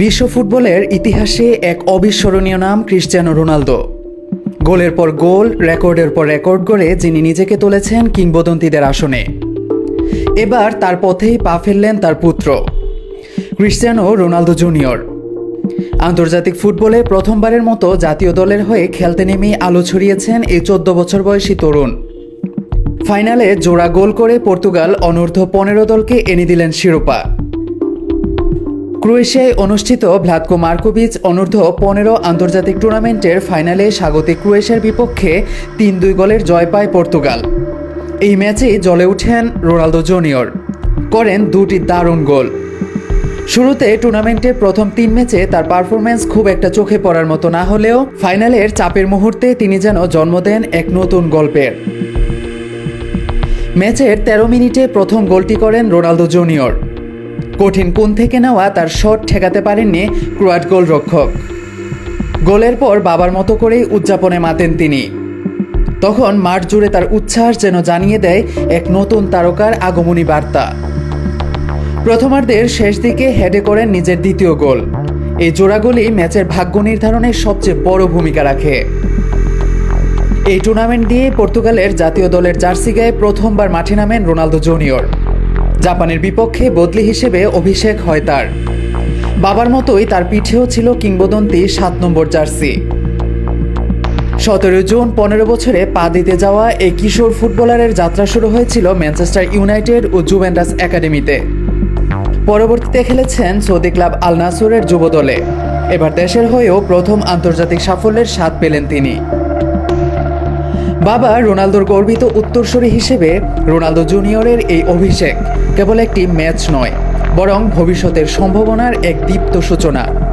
বিশ্ব ফুটবলের ইতিহাসে এক অবিস্মরণীয় নাম ক্রিশ্চিয়ানো রোনালদো। গোলের পর গোল, রেকর্ডের পর রেকর্ড গড়ে যিনি নিজেকে তুলেছেন কিংবদন্তিদের আসনে। এবার তার পথেই পা ফেললেন তার পুত্র, ক্রিশ্চিয়ানো রোনালদো জুনিয়র। আন্তর্জাতিক ফুটবলে প্রথমবারের মতো জাতীয় দলের হয়ে খেলতে নেমেই আলো ছড়িয়েছেন এই চোদ্দ বছর বয়সী তরুণ। ফাইনালে জোড়া গোল করে পর্তুগাল অনূর্ধ্ব পনেরো দলকে এনে দিলেন শিরোপা। ক্রোয়েশিয়ায় অনুষ্ঠিত ভ্লাদকো মার্কোভিচ অনূর্ধ্ব পনেরো আন্তর্জাতিক টুর্নামেন্টের ফাইনালে স্বাগতিক ক্রোয়েশিয়ার বিপক্ষে তিন দুই গোলের জয় পায় পর্তুগাল। এই ম্যাচেই জ্বলে ওঠেন রোনালদো জুনিয়র। করেন দুটি দারুণ গোল। শুরুতে টুর্নামেন্টের প্রথম তিন ম্যাচে তার পারফরমেন্স খুব একটা চোখে পড়ার মতো না হলেও ফাইনালের চাপের মুহূর্তে তিনি যেন জন্ম দেন এক নতুন গল্পের ম্যাচের তেরো মিনিটে প্রথম গোলটি করেন রোনালদো জুনিয়র। কঠিন কোণ থেকে নেওয়া তার শট ঠেকাতে পারেননি ক্রোয়াট গোলরক্ষক। গোলের পর বাবার মতো করেই উদযাপনে মাতেন তিনি। তখন মাঠ জুড়ে তার উচ্ছ্বাস যেন জানিয়ে দেয় এক নতুন তারকার আগমনী বার্তা। প্রথমার্ধের শেষ দিকে হেডে করেন নিজের দ্বিতীয় গোল। এই জোড়া গোলই ম্যাচের ভাগ্য নির্ধারণে সবচেয়ে বড় ভূমিকা রাখে। এই টুর্নামেন্ট দিয়ে পর্তুগালের জাতীয় দলের জার্সি গায়ে প্রথমবার মাঠে নামেন রোনালদো জুনিয়র। জাপানের বিপক্ষে বদলি হিসেবে অভিষেক হয় তার। বাবার মতোই তার পিঠেও ছিল কিংবদন্তি সাত নম্বর জার্সি। সতেরো জুন পনেরো বছরে পা দিতে যাওয়া এই কিশোর ফুটবলারের যাত্রা শুরু হয়েছিল ম্যানচেস্টার ইউনাইটেড ও জুভেন্টাস একাডেমিতে। পরবর্তীতে খেলেছেন সৌদি ক্লাব আল নাসুরের যুব দলে এবার দেশের হয়েও প্রথম আন্তর্জাতিক সাফল্যের স্বাদ পেলেন তিনি। বাবা রোনালদোর গর্বিত উত্তরসূরি হিসেবে রোনালদো জুনিয়রের এই অভিষেক কেবল একটি ম্যাচ নয়, বরং ভবিষ্যতের সম্ভাবনার এক দীপ্ত সূচনা।